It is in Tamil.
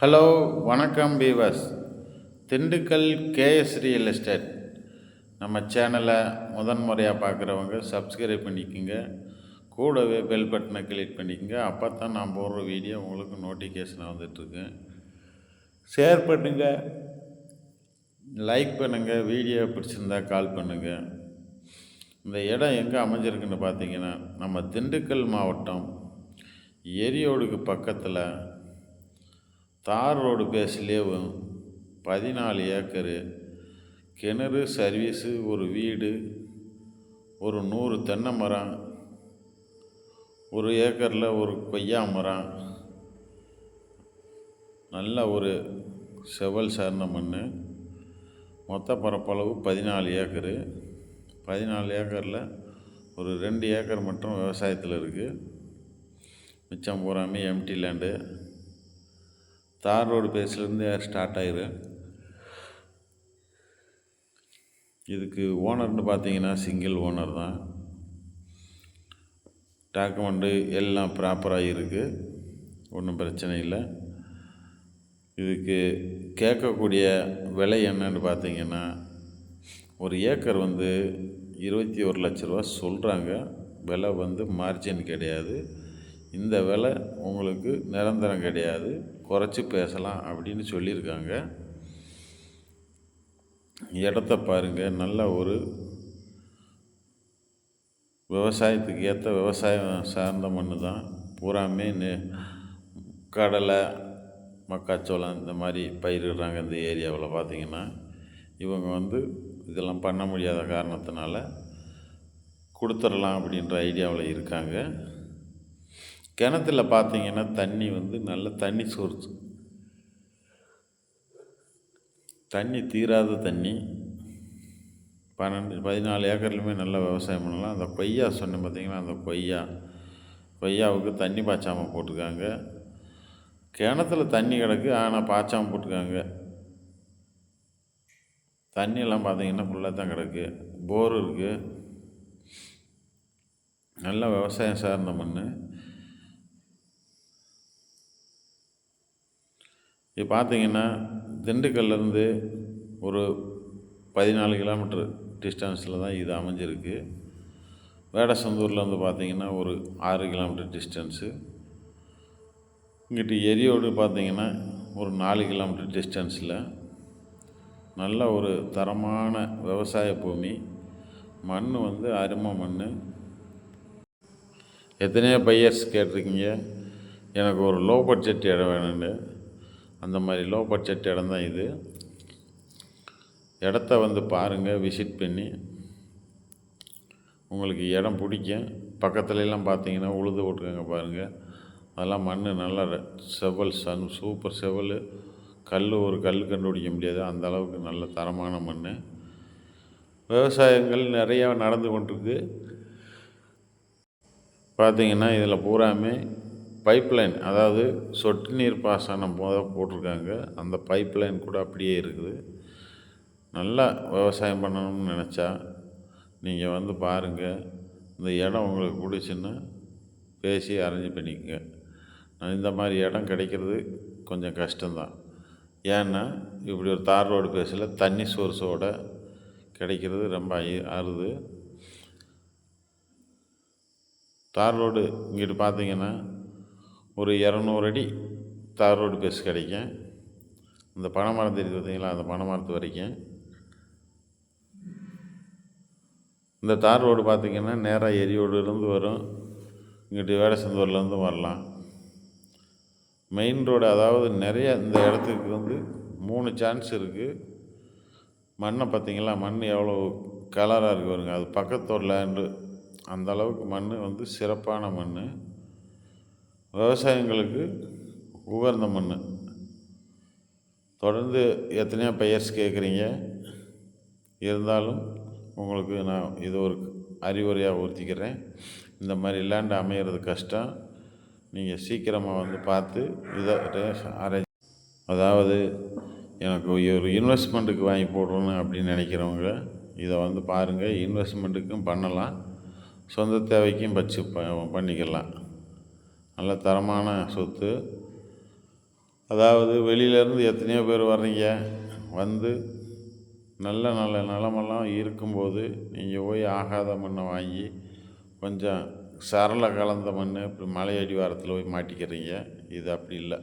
ஹலோ வணக்கம் viewers Dindigul KS real estate. நம்ம சேனலை முதன்முறையாக பார்க்குறவங்க சப்ஸ்கிரைப் பண்ணிக்கோங்க. கூடவே பெல் பட்டனை கிளிக் பண்ணிக்கோங்க. அப்போ தான் நான் போடுற வீடியோ உங்களுக்கு நோட்டிஃபிகேஷன் வந்துட்டுருக்கு ஷேர் பண்ணுங்கள் லைக் பண்ணுங்கள் வீடியோ பிடிச்சிருந்தா கால் பண்ணுங்கள் இந்த இடம் எங்கே அமைஞ்சிருக்குன்னு பார்த்தீங்கன்னா நம்ம திண்டுக்கல் மாவட்டம் எரியோடுக்கு பக்கத்தில் தார் ரோடு பேஸ்லேயே பதினாலு ஏக்கரு. கிணறு சர்வீஸு ஒரு வீடு ஒரு நூறு தென்னை மரம் ஒரு ஏக்கரில் ஒரு கொய்யா மரம் நல்ல ஒரு செவல் சார்ந்த மண் மொத்த பரப்பளவு பதினாலு ஏக்கரு. பதினாலு ஏக்கரில் ஒரு ரெண்டு ஏக்கர் மட்டும் விவசாயத்தில் இருக்குது மிச்சம் பூராமே எம்டி லேண்டு. தார் ரோடு பேஸ்லேருந்து ஸ்டார்ட் ஆயிரும் இதுக்கு ஓனர்னு பார்த்தீங்கன்னா சிங்கிள் ஓனர் தான். டாக்குமெண்ட்டு எல்லாம் ப்ராப்பராக இருக்குது ஒன்றும் பிரச்சனை இல்லை. இதுக்கு கேட்கக்கூடிய விலை என்னன்னு பார்த்தீங்கன்னா ஒரு ஏக்கர் வந்து இருபத்தி ஒரு லட்ச ரூபா சொல்கிறாங்க விலை வந்து மார்ஜின் கிடையாது. இந்த விலை உங்களுக்கு நிரந்தரம் கிடையாது குறைச்சி பேசலாம் அப்படின்னு சொல்லியிருக்காங்க. இடத்த பாருங்கள் நல்ல ஒரு விவசாயத்துக்கு ஏற்ற விவசாயம் சார்ந்த மண் தான். பூராமே நெ- கடலை மக்காச்சோளம் இந்த மாதிரி பயிரிடுறாங்க இந்த ஏரியாவில் பார்த்தீங்கன்னா. இவங்க வந்து இதெல்லாம் பண்ண முடியாத காரணத்தினால கொடுத்துடலாம் அப்படின்ற ஐடியாவில் இருக்காங்க. கிணத்துல பார்த்தீங்கன்னா தண்ணி வந்து நல்ல தண்ணி சோர்ஸ். தண்ணி தீராத தண்ணி. பன்னெண்டு பதினாலு ஏக்கர்லையுமே நல்லா விவசாயம் பண்ணலாம். அந்த கொய்யா சொன்னேன் பார்த்தீங்கன்னா அந்த கொய்யா. கொய்யாவுக்கு தண்ணி பாய்ச்சாமல் போட்டிருக்காங்க. கிணத்துல தண்ணி கிடக்கு ஆனால் பாய்ச்சாமல் போட்டிருக்காங்க. தண்ணியெல்லாம் பார்த்தீங்கன்னா ஃபுல்லாக தான் கிடக்கு. போர் இருக்குது நல்லா விவசாயம் சார்ந்த மண் இப்போ பார்த்தீங்கன்னா திண்டுக்கல்லேருந்து ஒரு பதினாலு கிலோமீட்டர் டிஸ்டன்ஸில் தான் இது அமைஞ்சிருக்கு. வேடசந்தூரில் வந்து பார்த்தீங்கன்னா ஒரு ஆறு கிலோமீட்டர் டிஸ்டன்ஸு. இங்கிட்டு எரியோடு பார்த்தீங்கன்னா ஒரு நாலு கிலோமீட்டர் டிஸ்டன்ஸில் நல்ல ஒரு தரமான விவசாய பூமி. மண் வந்து அருமை மண். எத்தனையோ பையர்ஸ் கேட்டிருக்கீங்க. எனக்கு ஒரு லோ பட்ஜெட் இடம் வேணும்னு. அந்த மாதிரி லோ பட்ஜெட் இடம் தான் இது. இடத்த வந்து பாருங்கள் விசிட் பண்ணி. உங்களுக்கு இடம் பிடிக்கும். பக்கத்துலலாம் பார்த்தீங்கன்னா உழுது போட்டுருக்காங்க பாருங்கள் அதெல்லாம் மண் நல்லா செவல் சன் சூப்பர் செவல். கல் ஒரு கல் கண்டுபிடிக்க முடியாது. அந்த அளவுக்கு நல்ல தரமான மண் விவசாயங்கள் நிறையா நடந்து கொண்டிருக்கு. பார்த்தீங்கன்னா இதில் பூராமே பைப்லைன் அதாவது சொட்டு நீர் பாசனம் போத போட்டிருக்காங்க. அந்த பைப்லைன் கூட அப்படியே இருக்குது. நல்லா விவசாயம் பண்ணணும்னு நினச்சா நீங்கள் வந்து பாருங்கள் இந்த இடம் உங்களுக்கு பிடிச்சுன்னா பேசி அரேஞ்ச் பண்ணிக்கங்க. இந்த மாதிரி இடம் கிடைக்கிறது கொஞ்சம் கஷ்டம்தான். ஏன்னா இப்படி ஒரு தார் ரோடு பேஸில் தண்ணி சோர்ஸோட கிடைக்கிறது ரொம்ப அரி- தார் ரோடு இங்கிட்டு பார்த்தீங்கன்னா ஒரு இரநூறு அடி தார் ரோடு பேஸ் கிடைக்கும். இந்த பனைமரம் தெரியுது பார்த்தீங்களா? அந்த பனைமரத்து வரைக்கும். இந்த தார் ரோடு பார்த்திங்கன்னா நேராக எரியோடுலேருந்து வரும். இங்கிட்டு வேடசந்தூர்லேருந்து வரலாம். மெயின் ரோடு அதாவது நிறைய இந்த இடத்துக்கு வந்து மூணு சான்ஸ் இருக்குது மண்ணை பார்த்திங்களா? மண் எவ்வளோ கலராக இருக்குது பாருங்க. அது பக்கத்தோட லேண்டு அந்த அளவுக்கு மண் வந்து சிறப்பான மண். விவசாயங்களுக்கு உகந்த மண். தொடர்ந்து எத்தனையோ பெயர்ஸ் கேட்குறீங்க. இருந்தாலும் உங்களுக்கு நான் இது ஒரு அறிவுரையாக ஊற்றிக்கிறேன் இந்த மாதிரி லேண்ட் அமையிறது கஷ்டம். நீங்கள் சீக்கிரமாக வந்து பார்த்து இதை அரேஞ்ச் அதாவது எனக்கு ஒரு இன்வெஸ்ட்மெண்ட்டுக்கு வாங்கி போடணும் அப்படின்னு நினைக்கிறவங்க இதை வந்து பாருங்கள் இன்வெஸ்ட்மெண்ட்டுக்கும் பண்ணலாம். சொந்த தேவைக்கும் வச்சு ப பண்ணிக்கலாம். நல்ல தரமான சொத்து. அதாவது வெளியிலேருந்து எத்தனையோ பேர் வர்றீங்க. வந்து நல்ல நல்ல நிலமெல்லாம் இருக்கும்போது நீங்கள் போய் ஆகாத மண்ணை வாங்கி கொஞ்சம் சரளை கலந்த மண் இப்படி மலை அடிவாரத்தில் போய் மாட்டிக்கிறீங்க. இது அப்படி இல்லை.